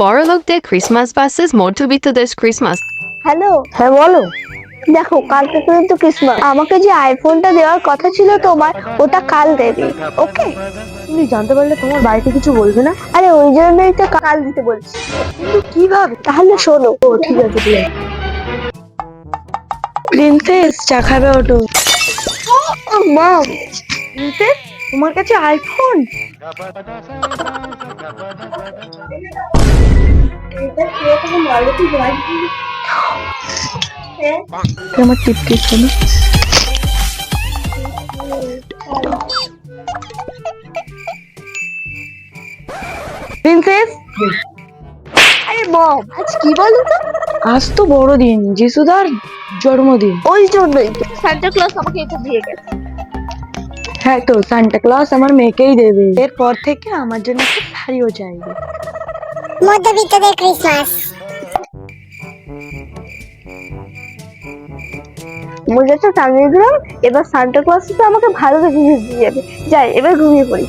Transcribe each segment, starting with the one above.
বড়লোকদের Christmas versus মধ্যবিত্তদের Christmas hello হ্যাঁ বলো। দেখো, কালকে কিন্তু ক্রিসমাস আমাকে যে আইফোনটা দেওয়ার কথা ছিল তোমার, ওটা কাল দেবে ওকে তুমি জানতে পারলে তোমার বাড়িতে কিছু বলবে না? আরে, ওই জন্যই তো কাল দিতে বলছি। কিন্তু কীভাবে? তাহলে শোনো। ও, ঠিক আছে ঠিক আছে। প্রিন্সেস চা খাবে ওটো মম প্রিন্সেস তোমার কাছে আইফোন আমার টিপ টিপ প্রিন্সেস আরে মম আজ কি বলো তো? আজ তো বড়দিন যিশুদার জন্মদিন। ওই জন্যই সান্টা ক্লজ আমাকে এটা দিয়ে গেছে। হ্যাঁ তো সান্টা ক্লজ আমার মেয়েকেই দেবে এরপর থেকে আমার জন্য একটা শাড়িও চাইবে মধ্যবিত্তদের ক্রিসমাস মজা তো টাঙিয়ে দিলাম এবার সান্টা ক্লজ তো আমাকে ভালো দেখে gift দিয়ে যাবে। যাই এবার ঘুমিয়ে পড়ি।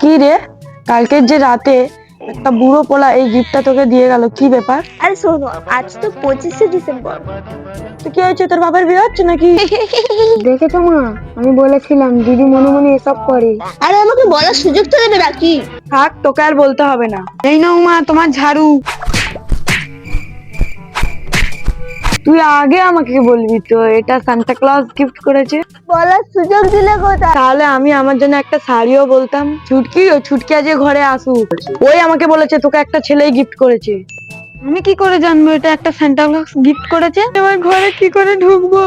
কি রে? কালকের যে রাতে একটা বুড়ো পোলা এই গিফটটা তোকে দিয়ে গেল কি ব্যাপার? আরে শোনো আজ তো পঁচিশে ডিসেম্বর। তো কি হয়েছে তোর বাবার বিয়ে হচ্ছে নাকি? দেখেছ মা আমি বলেছিলাম দিদি মনে মনে এসব করে। আরে আমাকে বলার সুযোগ তো দেবে নাকি থাক তোকে আর বলতে হবে না। এই নাও মা তোমার ঝাড়ু। তুই আগে আমাকে বলবি তো এটা সান্তা ক্লজ গিফট করেছে। বলার সুযোগ দিলে কোথায়? তাহলে আমি আমার জন্য একটা শাড়িও বলতাম। ছুটকি ও ছুটকি আজ ঘরে আসু ওই আমাকে বলেছে তোকে একটা ছেলেই গিফট করেছে। আমি কি করে জানব এটা একটা সান্তা ক্লজ গিফট করেছে? এবার ঘরে কি করে ঢুকবো?